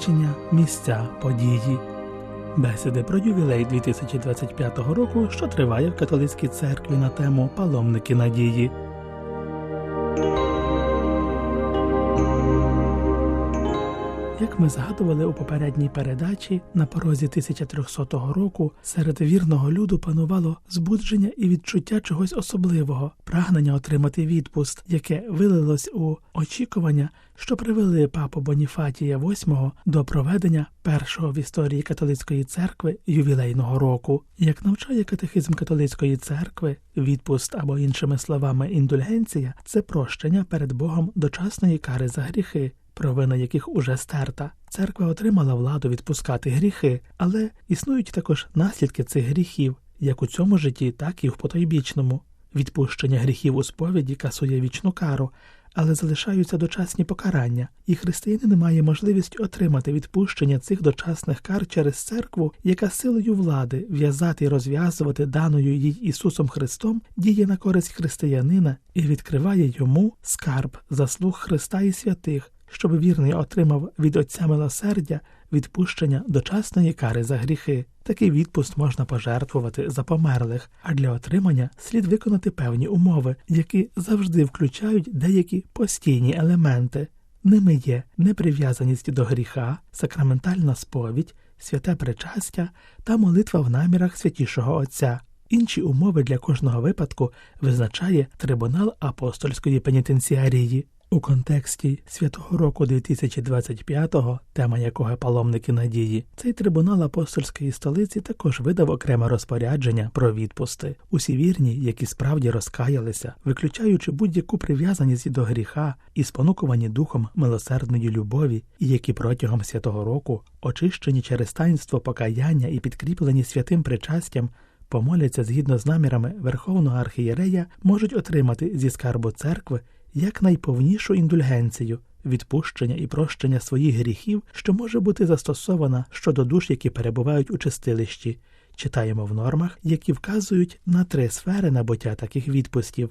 Значення, місця, події. Бесіди про ювілей 2025 року, що триває в католицькій церкві на тему Паломники надії. Як ми згадували у попередній передачі, на порозі 1300 року серед вірного люду панувало збудження і відчуття чогось особливого, прагнення отримати відпуст, яке вилилось у очікування, що привели папу Боніфатія VIII до проведення першого в історії католицької церкви ювілейного року. Як навчає катехизм католицької церкви, відпуст або іншими словами індульгенція це прощення перед Богом дочасної кари за гріхи провина яких уже стерта. Церква отримала владу відпускати гріхи, але існують також наслідки цих гріхів, як у цьому житті, так і в потойбічному. Відпущення гріхів у сповіді касує вічну кару, але залишаються дочасні покарання, і християнин має можливість отримати відпущення цих дочасних кар через церкву, яка силою влади в'язати і розв'язувати даною їй Ісусом Христом діє на користь християнина і відкриває йому скарб заслуг Христа і святих щоб вірний отримав від Отця милосердя відпущення дочасної кари за гріхи. Такий відпуст можна пожертвувати за померлих, а для отримання слід виконати певні умови, які завжди включають деякі постійні елементи. Ними є неприв'язаність до гріха, сакраментальна сповідь, святе причастя та молитва в намірах святішого Отця. Інші умови для кожного випадку визначає трибунал апостольської пенітенціарії. У контексті святого року 2025-го, тема якого паломники надії, цей трибунал апостольської столиці також видав окреме розпорядження про відпусти. Усі вірні, які справді розкаялися, виключаючи будь-яку прив'язаність до гріха і спонукувані духом милосердної любові, і які протягом святого року, очищені через таїнство покаяння і підкріплені святим причастям, помоляться згідно з намірами Верховного архієрея, можуть отримати зі скарбу церкви як найповнішу індульгенцію, відпущення і прощення своїх гріхів, що може бути застосована щодо душ, які перебувають у чистилищі, читаємо в нормах, які вказують на три сфери набуття таких відпустів.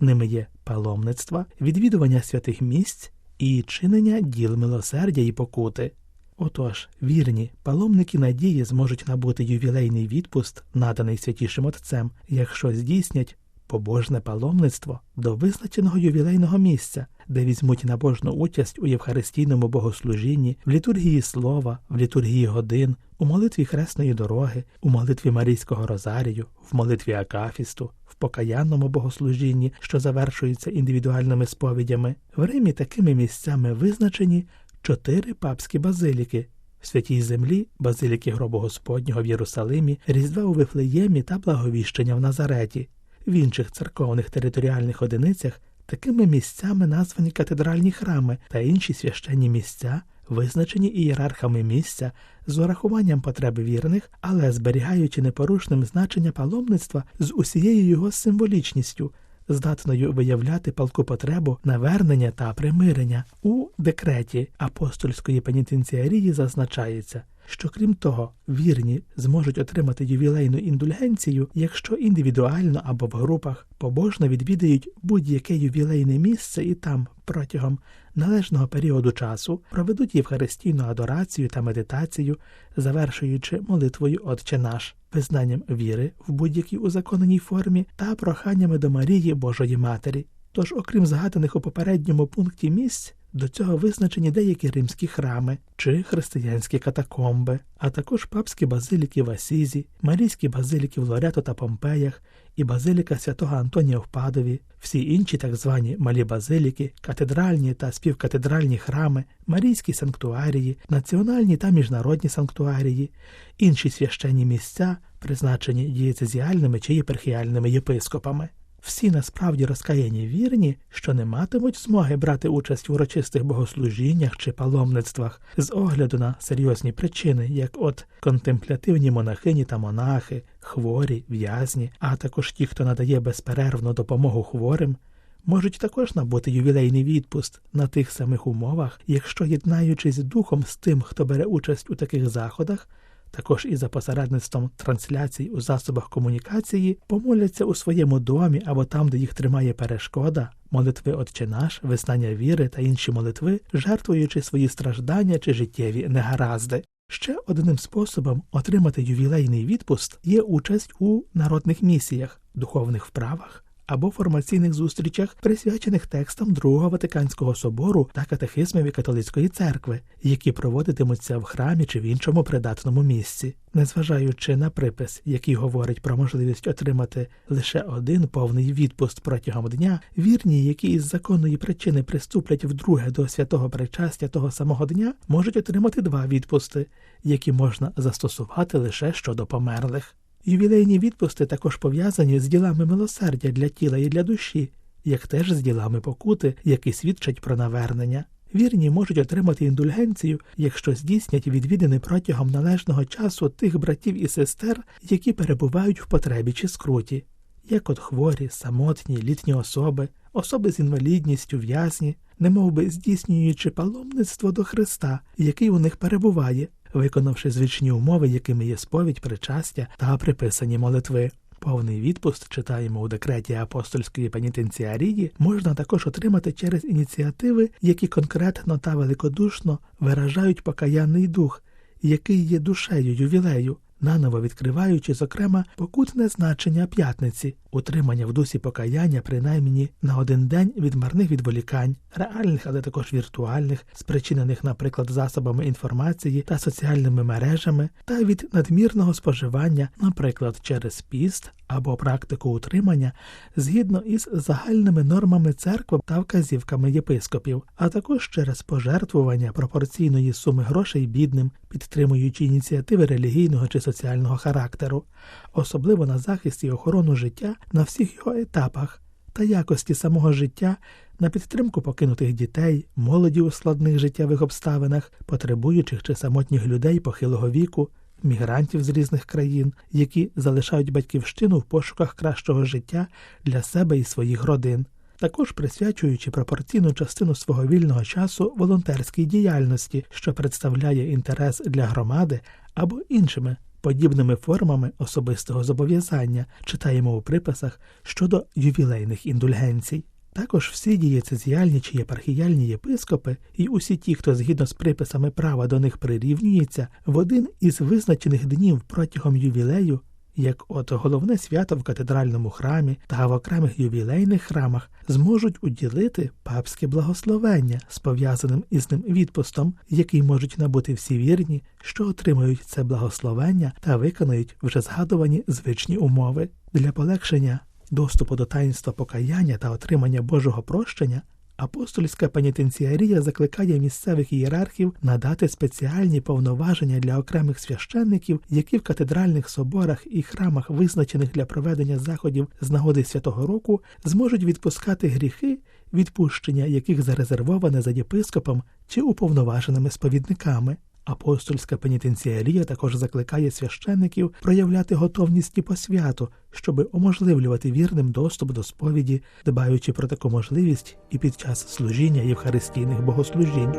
Ними є паломництва, відвідування святих місць і чинення діл милосердя і покути. Отож, вірні, паломники надії зможуть набути ювілейний відпуст, наданий святішим Отцем, якщо здійснять побожне паломництво до визначеного ювілейного місця, де візьмуть набожну участь у євхаристійному богослужінні, в літургії слова, в літургії годин, у молитві хресної дороги, у молитві Марійського Розарію, в молитві Акафісту, в покаянному богослужінні, що завершується індивідуальними сповідями. В Римі такими місцями визначені чотири папські базиліки. В святій землі, базиліки гробу Господнього в Єрусалимі, Різдва у Вифлеємі та благовіщення в Назареті. В інших церковних територіальних одиницях такими місцями названі катедральні храми та інші священні місця, визначені ієрархами місця з урахуванням потреби вірних, але зберігаючи непорушним значення паломництва з усією його символічністю, здатною виявляти палку потребу навернення та примирення. У декреті апостольської пенітенціарії зазначається що крім того, вірні зможуть отримати ювілейну індульгенцію, якщо індивідуально або в групах побожно відвідають будь-яке ювілейне місце і там протягом належного періоду часу проведуть євхаристійну адорацію та медитацію, завершуючи молитвою Отче наш, визнанням віри в будь-якій узаконеній формі та проханнями до Марії Божої Матері. Тож, окрім згаданих у попередньому пункті місць, до цього визначені деякі римські храми чи християнські катакомби, а також папські базиліки в Асізі, марійські базиліки в Лорето та Помпеях і базиліка святого Антонія в Падові, всі інші так звані малі базиліки, катедральні та співкатедральні храми, марійські санктуарії, національні та міжнародні санктуарії, інші священні місця, призначені дієцезіальними чи єперхіальними єпископами всі насправді розкаяні вірні, що не матимуть змоги брати участь в урочистих богослужіннях чи паломництвах з огляду на серйозні причини, як от контемплятивні монахині та монахи, хворі, в'язні, а також ті, хто надає безперервну допомогу хворим. Можуть також набути ювілейний відпуст на тих самих умовах, якщо, єднаючись духом з тим, хто бере участь у таких заходах, також і за посередництвом трансляцій у засобах комунікації помоляться у своєму домі або там, де їх тримає перешкода, молитви Отче наш, визнання віри та інші молитви, жертвуючи свої страждання чи життєві негаразди. Ще одним способом отримати ювілейний відпуст є участь у народних місіях, духовних вправах або формаційних зустрічах, присвячених текстам Другого Ватиканського собору та катехизмові католицької церкви, які проводитимуться в храмі чи в іншому придатному місці, незважаючи на припис, який говорить про можливість отримати лише один повний відпуст протягом дня, вірні, які із законної причини приступлять вдруге до святого причастя того самого дня, можуть отримати два відпусти, які можна застосувати лише щодо померлих. Ювілейні відпусти також пов'язані з ділами милосердя для тіла і для душі, як теж з ділами покути, які свідчать про навернення. Вірні можуть отримати індульгенцію, якщо здійснять відвідини протягом належного часу тих братів і сестер, які перебувають в потребі чи скруті, як от хворі, самотні, літні особи, особи з інвалідністю, в'язні, немовби здійснюючи паломництво до Христа, який у них перебуває, виконавши звичні умови, якими є сповідь, причастя та приписані молитви. Повний відпуст читаємо у декреті апостольської пенітенціарії, можна також отримати через ініціативи, які конкретно та великодушно виражають покаянний дух, який є душею ювілею, наново відкриваючи, зокрема, покутне значення п'ятниці, утримання в дусі покаяння, принаймні на один день від марних відволікань, реальних, але також віртуальних, спричинених, наприклад, засобами інформації та соціальними мережами, та від надмірного споживання, наприклад, через піст або практику утримання, згідно із загальними нормами церкви та вказівками єпископів, а також через пожертвування пропорційної суми грошей бідним, підтримуючи ініціативи релігійного чи соціального характеру, особливо на захист і охорону життя на всіх його етапах та якості самого життя, на підтримку покинутих дітей, молоді у складних життєвих обставинах, потребуючих чи самотніх людей похилого віку, мігрантів з різних країн, які залишають батьківщину в пошуках кращого життя для себе і своїх родин. Також присвячуючи пропорційну частину свого вільного часу волонтерській діяльності, що представляє інтерес для громади або іншими подібними формами особистого зобов'язання, читаємо у приписах щодо ювілейних індульгенцій. Також всі дієцезіальні чи єпархіяльні єпископи і усі ті, хто згідно з приписами права до них прирівнюється, в один із визначених днів протягом ювілею, як от головне свято в катедральному храмі та в окремих ювілейних храмах, зможуть уділити папське благословення з пов'язаним із ним відпустом, який можуть набути всі вірні, що отримають це благословення та виконають вже згадувані звичні умови. Для полегшення доступу до таїнства покаяння та отримання Божого прощення, апостольська пенітенціарія закликає місцевих ієрархів надати спеціальні повноваження для окремих священників, які в катедральних соборах і храмах, визначених для проведення заходів з нагоди святого року, зможуть відпускати гріхи, відпущення яких зарезервоване за єпископом чи уповноваженими сповідниками. Апостольська пенітенціарія також закликає священників проявляти готовність і посвяту, щоби уможливлювати вірним доступ до сповіді, дбаючи про таку можливість і під час служіння євхаристійних богослужінь.